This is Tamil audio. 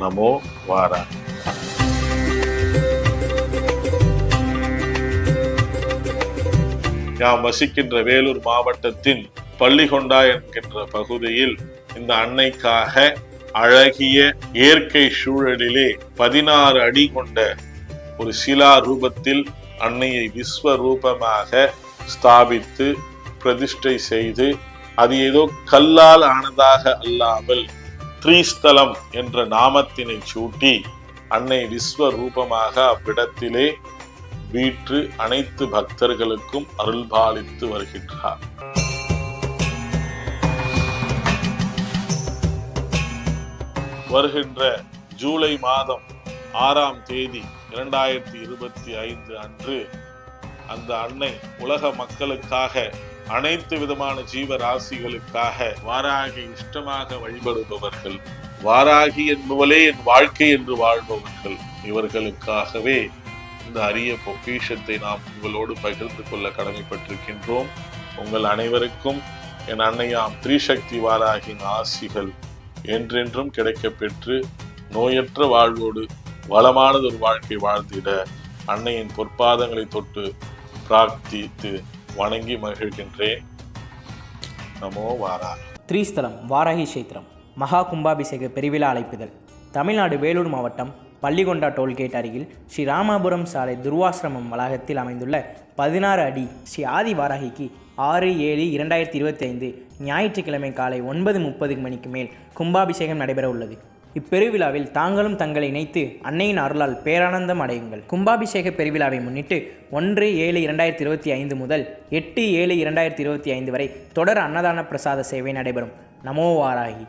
நமோ வாராகி யாம் வசிக்கின்ற வேலூர் மாவட்டத்தின் பள்ளிகொண்டா என்கின்ற பகுதியில் இந்த அன்னைக்காக அழகிய இயற்கை சூழலிலே பதினாறு அடி கொண்ட ஒரு சிலா ரூபத்தில் அன்னையை விஸ்வரூபமாக ஸ்தாபித்து பிரதிஷ்டை செய்து அது ஏதோ கல்லால் ஆனதாக அல்லாமல் த்ரீஸ்தலம் என்ற நாமத்தினை சூட்டி அன்னை விஸ்வரூபமாக அவ்விடத்திலே வீற்று அனைத்து பக்தர்களுக்கும் அருள்பாலித்து வருகின்றார். வருகின்ற ஜூலை மாதம் ஆறாம் தேதி இரண்டாயிரத்தி இருபத்தி ஐந்து அன்று அந்த அன்னை உலக மக்களுக்காக அனைத்து விதமான ஜீவராசிகளுக்காக வாராகி இஷ்டமாக வழிபடுபவர்கள் வாராகி என்பவளே என் வாழ்க்கை என்று வாழ்பவர்கள். இவர்களுக்காகவே இந்த அரிய பொக்கிஷத்தை நாம் உங்களோடு பகிர்ந்து கொள்ள கடமைப்பட்டிருக்கின்றோம். உங்கள் அனைவருக்கும் என் அன்னையாம் திரிசக்தி வாராகின் ஆசிகள் என்றென்றும் கிடைக்கப்பெற்று நோயற்ற வாழ்வோடு வளமானது ஒரு வாழ்க்கை வாழ்ந்திட அன்னையின் பொற்பாதங்களை தொட்டு பிரார்த்தித்து வணங்கி மகிழ்கின்றேன். நமோ வாரா. ஸ்ரீஸ்தலம் வாராகி கஷேத்திரம் மகா கும்பாபிஷேக பெருவிழா அழைப்புதல் தமிழ்நாடு வேலூர் மாவட்டம் பள்ளிகொண்டா டோல்கேட் அருகில் ஸ்ரீ ராமாபுரம் சாலை துர்வாசிரமம் வளாகத்தில் அமைந்துள்ள பதினாறு அடி ஸ்ரீ ஆதி வாராகிக்கு ஆறு ஏழு இரண்டாயிரத்தி இருபத்தி ஐந்து ஞாயிற்றுக்கிழமை காலை ஒன்பது முப்பது மணிக்கு மேல் கும்பாபிஷேகம் நடைபெற உள்ளது இப்பெருவிழாவில் தாங்களும் தங்களை இணைத்து அன்னையின் அருளால் பேரானந்தம் அடையுங்கள். கும்பாபிஷேக பெருவிழாவை முன்னிட்டு ஒன்று ஏழு இரண்டாயிரத்தி இருபத்தி ஐந்து முதல் எட்டு ஏழு இரண்டாயிரத்தி இருபத்தி ஐந்து வரை தொடர் அன்னதான பிரசாத சேவை நடைபெறும். நமோ வாராகி.